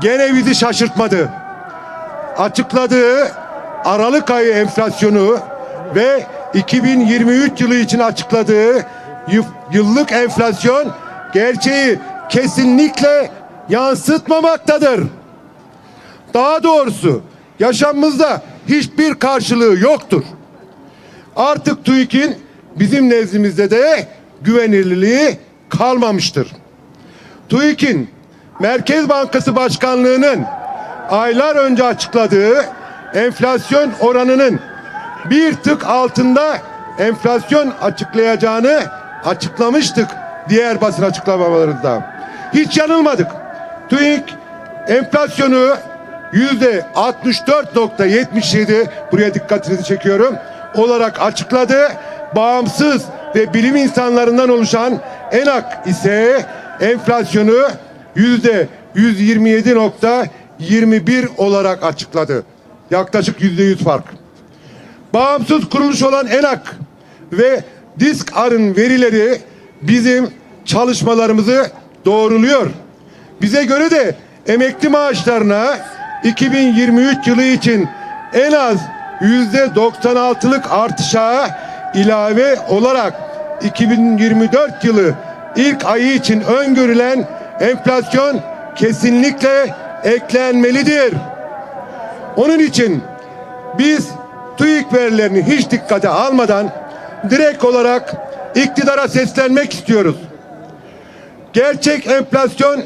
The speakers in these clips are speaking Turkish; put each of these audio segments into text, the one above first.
gene bizi şaşırtmadı. Açıkladığı Aralık ayı enflasyonu ve 2023 yılı için açıkladığı yı- yıllık enflasyon gerçeği kesinlikle yansıtmamaktadır. Daha doğrusu yaşamımızda hiçbir karşılığı yoktur. Artık TÜİK'in bizim nezdimizde de güvenilirliği kalmamıştır. TÜİK'in Merkez Bankası Başkanlığı'nın aylar önce açıkladığı enflasyon oranının bir tık altında enflasyon açıklayacağını açıklamıştık diğer basın açıklamalarında. Hiç yanılmadık. TÜİK enflasyonu yüzde 64.77 buraya dikkatinizi çekiyorum olarak açıkladı. Bağımsız ve bilim insanlarından oluşan ENAK ise enflasyonu yüzde 127.21 olarak açıkladı. Yaklaşık yüzde yüz fark. Bağımsız kuruluş olan ENAK ve DİSK-AR'ın verileri bizim çalışmalarımızı doğruluyor. Bize göre de emekli maaşlarına 2023 yılı için en az yüzde 96'lık artışa ilave olarak 2024 yılı ilk ayı için öngörülen enflasyon kesinlikle eklenmelidir. Onun için biz TÜİK verilerini hiç dikkate almadan direkt olarak iktidara seslenmek istiyoruz. Gerçek enflasyon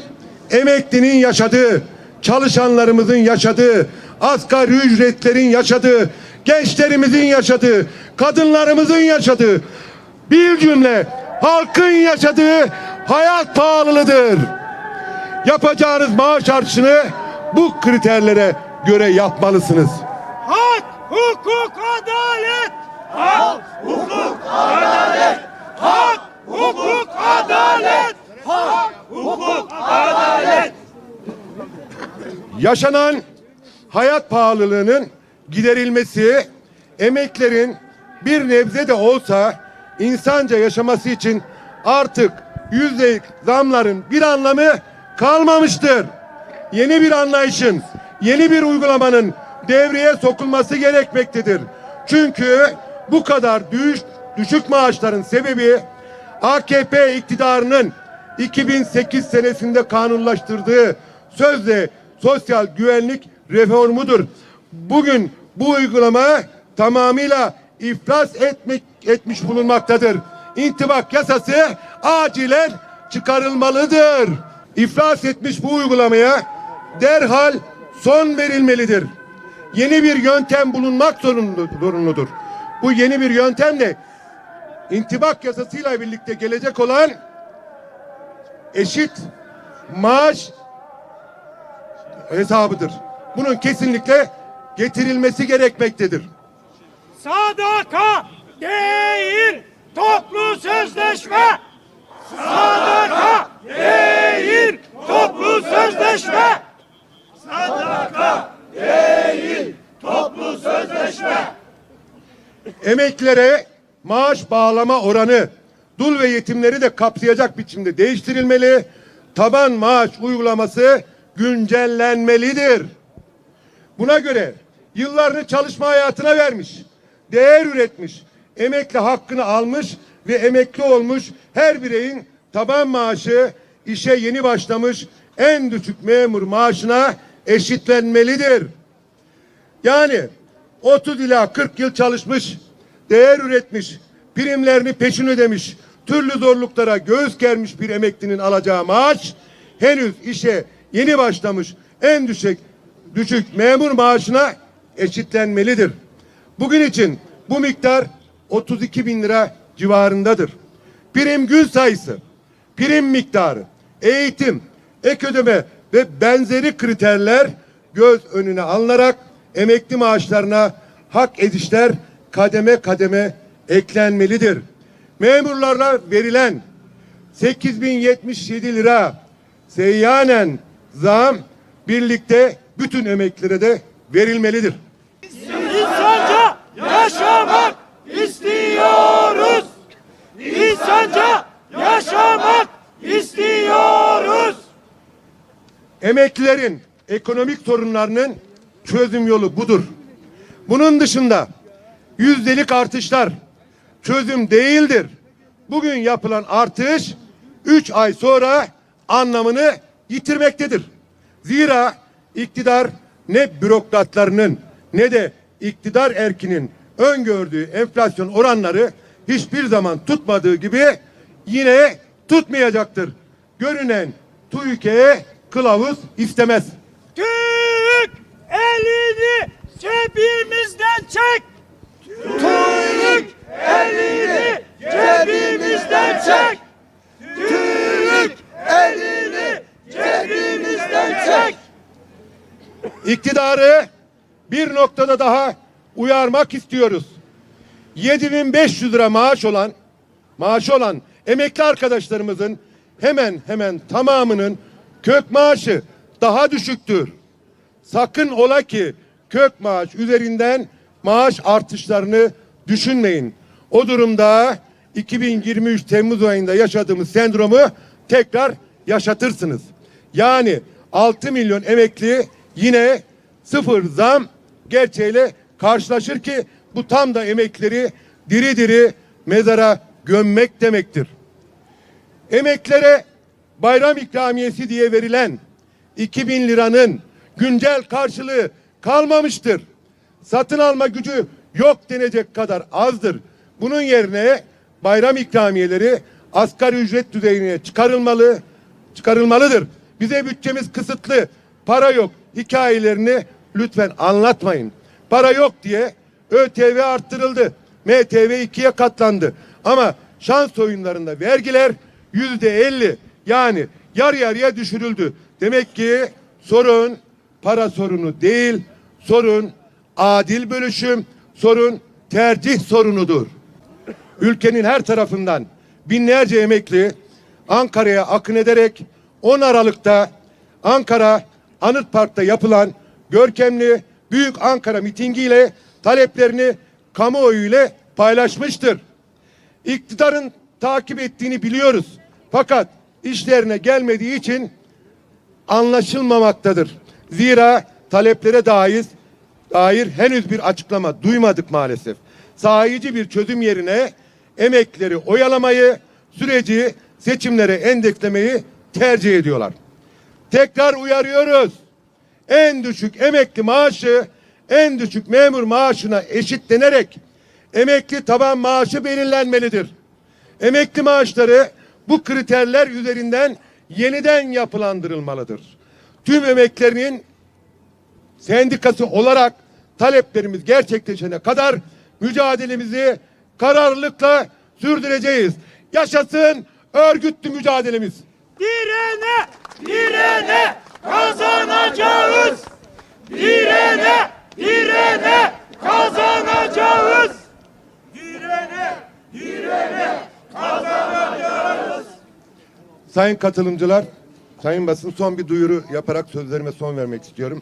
emeklinin yaşadığı, çalışanlarımızın yaşadığı, asgari ücretlerin yaşadığı, gençlerimizin yaşadığı, kadınlarımızın yaşadığı, bir cümle halkın yaşadığı hayat pahalılığıdır. Yapacağınız maaş artışını bu kriterlere göre yapmalısınız. hak, hukuk, adalet. Hak, hukuk, adalet. Hak, hukuk, adalet. Hak, hukuk, adalet. yaşanan hayat pahalılığının giderilmesi emeklerin bir nebze de olsa insanca yaşaması için artık yüzde zamların bir anlamı kalmamıştır. Yeni bir anlayışın, yeni bir uygulamanın devreye sokulması gerekmektedir. Çünkü bu kadar düş, düşük maaşların sebebi AKP iktidarının 2008 senesinde kanunlaştırdığı sözde sosyal güvenlik reformudur. Bugün bu uygulama tamamıyla iflas etmek etmiş bulunmaktadır. İntibak yasası acilen çıkarılmalıdır. İflas etmiş bu uygulamaya derhal son verilmelidir. Yeni bir yöntem bulunmak zorunlu- zorunludur. Bu yeni bir yöntem de intibak yasasıyla birlikte gelecek olan eşit maaş hesabıdır. Bunun kesinlikle getirilmesi gerekmektedir. Sadaka değil, toplu sözleşme. Sadaka değil, toplu sözleşme. Sadaka değil, toplu sözleşme. Emeklilere maaş bağlama oranı dul ve yetimleri de kapsayacak biçimde değiştirilmeli. Taban maaş uygulaması güncellenmelidir. Buna göre yıllarını çalışma hayatına vermiş, değer üretmiş, emekli hakkını almış ve emekli olmuş her bireyin taban maaşı işe yeni başlamış en düşük memur maaşına eşitlenmelidir. Yani 30 ila 40 yıl çalışmış, değer üretmiş, primlerini peşin ödemiş, türlü zorluklara göğüs germiş bir emeklinin alacağı maaş henüz işe yeni başlamış en düşük düşük memur maaşına eşitlenmelidir. Bugün için bu miktar 32 bin lira civarındadır. Prim gün sayısı, prim miktarı, eğitim, ek ödeme ve benzeri kriterler göz önüne alınarak emekli maaşlarına hak edişler kademe kademe eklenmelidir. Memurlarla verilen 8077 lira seyyanen zam birlikte bütün emeklilere de verilmelidir. İnsanca yaşamak istiyoruz. İnsanca yaşamak istiyoruz. Emeklilerin ekonomik sorunlarının çözüm yolu budur. Bunun dışında yüzdelik artışlar çözüm değildir. Bugün yapılan artış 3 ay sonra anlamını yitirmektedir. Zira iktidar ne bürokratlarının ne de iktidar erkinin öngördüğü enflasyon oranları hiçbir zaman tutmadığı gibi yine tutmayacaktır. Görünen TÜİK'e kılavuz istemez. Türk elini cebimizden çek. Türk elini cebimizden çek. Türk elini cebimizden çek. İktidarı bir noktada daha uyarmak istiyoruz. 7500 lira maaş olan maaş olan emekli arkadaşlarımızın hemen hemen tamamının kök maaşı daha düşüktür. Sakın ola ki kök maaş üzerinden maaş artışlarını düşünmeyin. O durumda 2023 Temmuz ayında yaşadığımız sendromu tekrar yaşatırsınız. Yani 6 milyon emekli yine sıfır zam gerçeğiyle karşılaşır ki bu tam da emekleri diri diri mezara gömmek demektir. Emeklere bayram ikramiyesi diye verilen 2000 liranın güncel karşılığı kalmamıştır. Satın alma gücü yok denecek kadar azdır. Bunun yerine bayram ikramiyeleri asgari ücret düzeyine çıkarılmalı, çıkarılmalıdır. Bize bütçemiz kısıtlı, para yok hikayelerini lütfen anlatmayın. Para yok diye ÖTV arttırıldı. MTV ikiye katlandı. Ama şans oyunlarında vergiler yüzde elli yani yarı yarıya düşürüldü. Demek ki sorun para sorunu değil, sorun adil bölüşüm, sorun tercih sorunudur. Ülkenin her tarafından binlerce emekli Ankara'ya akın ederek 10 Aralık'ta Ankara Anıt Park'ta yapılan görkemli Büyük Ankara mitingiyle taleplerini kamuoyu ile paylaşmıştır. İktidarın takip ettiğini biliyoruz. Fakat işlerine gelmediği için anlaşılmamaktadır. Zira taleplere dair dair henüz bir açıklama duymadık maalesef. Sahici bir çözüm yerine emekleri oyalamayı, süreci seçimlere endekslemeyi tercih ediyorlar. Tekrar uyarıyoruz. En düşük emekli maaşı en düşük memur maaşına eşitlenerek emekli taban maaşı belirlenmelidir. Emekli maaşları bu kriterler üzerinden yeniden yapılandırılmalıdır. Tüm emeklerinin sendikası olarak taleplerimiz gerçekleşene kadar mücadelemizi kararlılıkla sürdüreceğiz. Yaşasın örgütlü mücadelemiz. Direne, direne kazanacağız. Direne, direne kazanacağız. Direne, direne kazanacağız. Sayın katılımcılar, sayın basın son bir duyuru yaparak sözlerime son vermek istiyorum.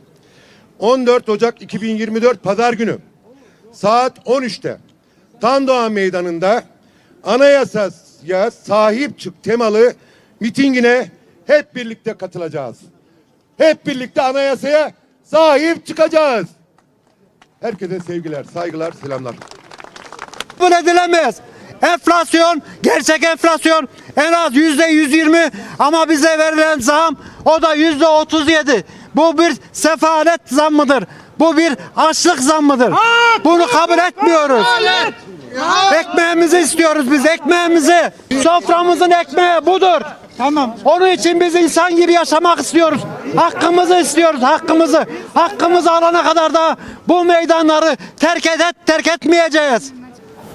14 Ocak 2024 Pazar günü saat 13'te Tandoğan Meydanı'nda anayasaya sahip çık temalı mitingine hep birlikte katılacağız. Hep birlikte anayasaya sahip çıkacağız. Herkese sevgiler, saygılar, selamlar. kabul edilemez. Enflasyon, gerçek enflasyon en az yüzde 120 ama bize verilen zam o da yüzde 37. Bu bir sefalet zammıdır. Bu bir açlık zammıdır. Bunu kabul etmiyoruz. Ekmeğimizi istiyoruz biz ekmeğimizi. Soframızın ekmeği budur. Tamam. Onun için biz insan gibi yaşamak istiyoruz. Hakkımızı istiyoruz, hakkımızı. Hakkımızı alana kadar da bu meydanları terk et, terk etmeyeceğiz.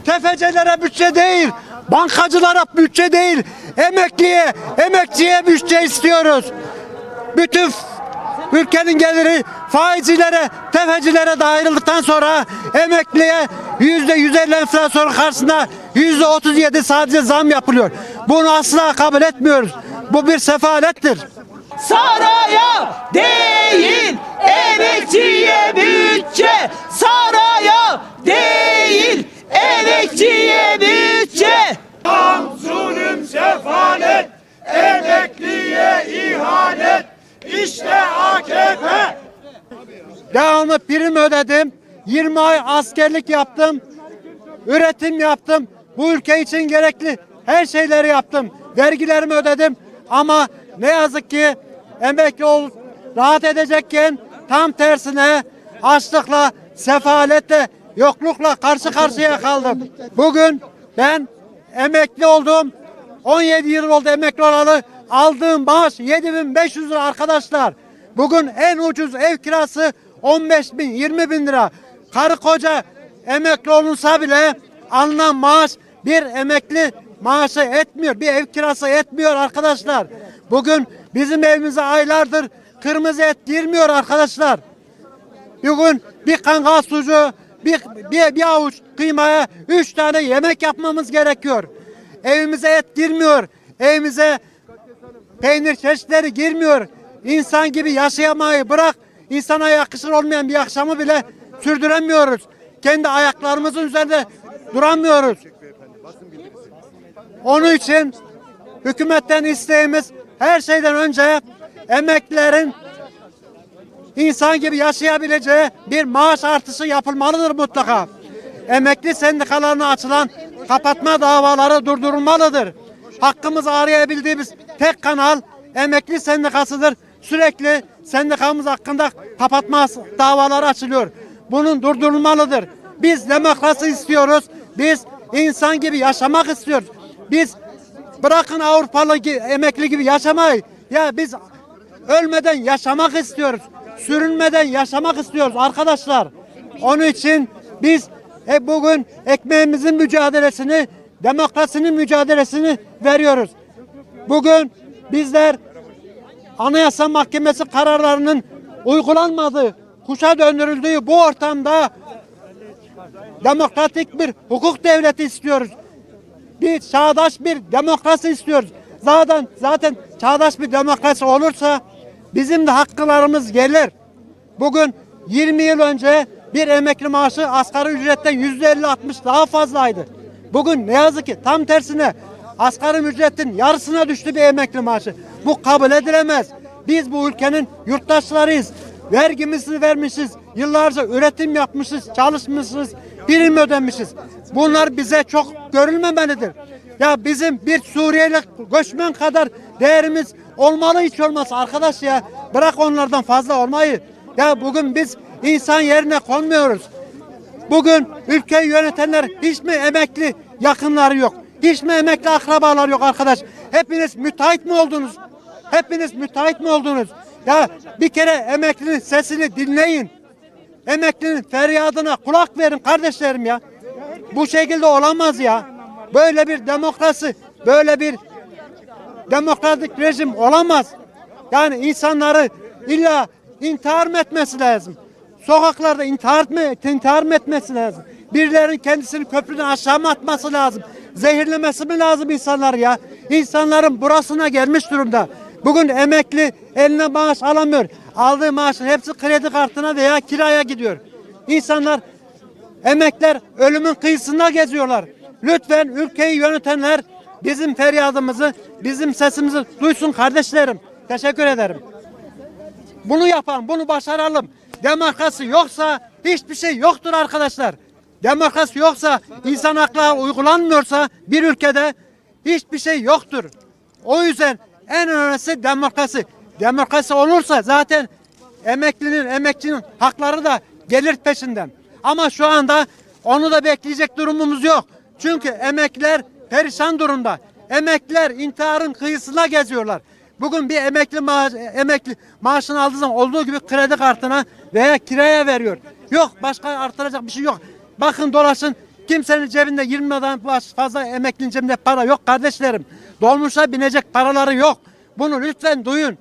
Tefecilere bütçe değil, bankacılara bütçe değil, emekliye, emekçiye bütçe istiyoruz. Bütün ülkenin geliri faizcilere, tefecilere dağıtıldıktan sonra emekliye yüzde 150 enflasyon karşısında yüzde 37 sadece zam yapılıyor. Bunu asla kabul etmiyoruz. Bu bir sefalettir. saraya değil emekçiye bütçe saraya değil emekçiye bütçe Tam zulüm sefalet, emekliye ihanet. İşte AKP. Devamlı prim ödedim. 20 ay askerlik yaptım. Üretim yaptım. Bu ülke için gerekli her şeyleri yaptım. Vergilerimi ödedim. Ama ne yazık ki emekli ol rahat edecekken tam tersine açlıkla, sefaletle, yoklukla karşı karşıya kaldım. Bugün ben emekli oldum. 17 yıl oldu emekli olalı. Aldığım maaş 7500 lira arkadaşlar. Bugün en ucuz ev kirası 15 bin, 20 bin lira. Karı koca emekli olunsa bile alınan maaş bir emekli maaşı etmiyor. Bir ev kirası etmiyor arkadaşlar. Bugün bizim evimize aylardır kırmızı et girmiyor arkadaşlar. Bugün bir kangal sucuğu, bir, bir, bir avuç kıymaya üç tane yemek yapmamız gerekiyor. Evimize et girmiyor. Evimize peynir çeşitleri girmiyor. İnsan gibi yaşayamayı bırak. insana yakışır olmayan bir akşamı bile sürdüremiyoruz. Kendi ayaklarımızın üzerinde duramıyoruz. Onun için hükümetten isteğimiz her şeyden önce emeklilerin insan gibi yaşayabileceği bir maaş artışı yapılmalıdır mutlaka. Emekli sendikalarına açılan kapatma davaları durdurulmalıdır. Hakkımızı arayabildiğimiz tek kanal emekli sendikasıdır. Sürekli sendikamız hakkında kapatma davaları açılıyor. Bunun durdurulmalıdır. Biz demokrasi istiyoruz. Biz insan gibi yaşamak istiyoruz. Biz bırakın Avrupalı emekli gibi yaşamayı. Ya biz ölmeden yaşamak istiyoruz. Sürünmeden yaşamak istiyoruz arkadaşlar. Onun için biz e, bugün ekmeğimizin mücadelesini, demokrasinin mücadelesini veriyoruz. Bugün bizler Anayasa Mahkemesi kararlarının uygulanmadığı, kuşa döndürüldüğü bu ortamda demokratik bir hukuk devleti istiyoruz. Bir çağdaş bir demokrasi istiyoruz. Zaten zaten çağdaş bir demokrasi olursa bizim de haklarımız gelir. Bugün 20 yıl önce bir emekli maaşı asgari ücretten yüzde 50-60 daha fazlaydı. Bugün ne yazık ki tam tersine asgari ücretin yarısına düştü bir emekli maaşı. Bu kabul edilemez. Biz bu ülkenin yurttaşlarıyız. Vergimizi vermişiz. Yıllarca üretim yapmışız, çalışmışız, prim ödemişiz. Bunlar bize çok görülmemelidir. Ya bizim bir Suriyeli göçmen kadar değerimiz olmalı hiç olmazsa arkadaş ya. Bırak onlardan fazla olmayı. Ya bugün biz insan yerine konmuyoruz. Bugün ülkeyi yönetenler hiç mi emekli yakınları yok? Hiç mi emekli akrabalar yok arkadaş? Hepiniz müteahhit mi oldunuz? Hepiniz müteahhit mi oldunuz? Ya bir kere emeklinin sesini dinleyin. Emeklinin feryadına kulak verin kardeşlerim ya. Bu şekilde olamaz ya. Böyle bir demokrasi, böyle bir demokratik rejim olamaz. Yani insanları illa intihar mı etmesi lazım? Sokaklarda intihar mı, intihar mı etmesi lazım? Birilerinin kendisini köprüden aşağı mı atması lazım? Zehirlemesi mi lazım insanlar ya? İnsanların burasına gelmiş durumda. Bugün emekli eline maaş alamıyor. Aldığı maaşın hepsi kredi kartına veya kiraya gidiyor. İnsanlar Emekler ölümün kıyısında geziyorlar. Lütfen ülkeyi yönetenler bizim feryadımızı, bizim sesimizi duysun kardeşlerim. Teşekkür ederim. Bunu yapan, bunu başaralım. Demokrasi yoksa hiçbir şey yoktur arkadaşlar. Demokrasi yoksa, insan hakları uygulanmıyorsa bir ülkede hiçbir şey yoktur. O yüzden en önemlisi demokrasi. Demokrasi olursa zaten emeklinin, emekçinin hakları da gelir peşinden. Ama şu anda onu da bekleyecek durumumuz yok. Çünkü emekliler perişan durumda. Emekliler intiharın kıyısına geziyorlar. Bugün bir emekli maaş, emekli maaşını aldığı zaman olduğu gibi kredi kartına veya kiraya veriyor. Yok başka artıracak bir şey yok. Bakın dolaşın kimsenin cebinde 20 liradan fazla emeklinin cebinde para yok kardeşlerim. Dolmuşa binecek paraları yok. Bunu lütfen duyun.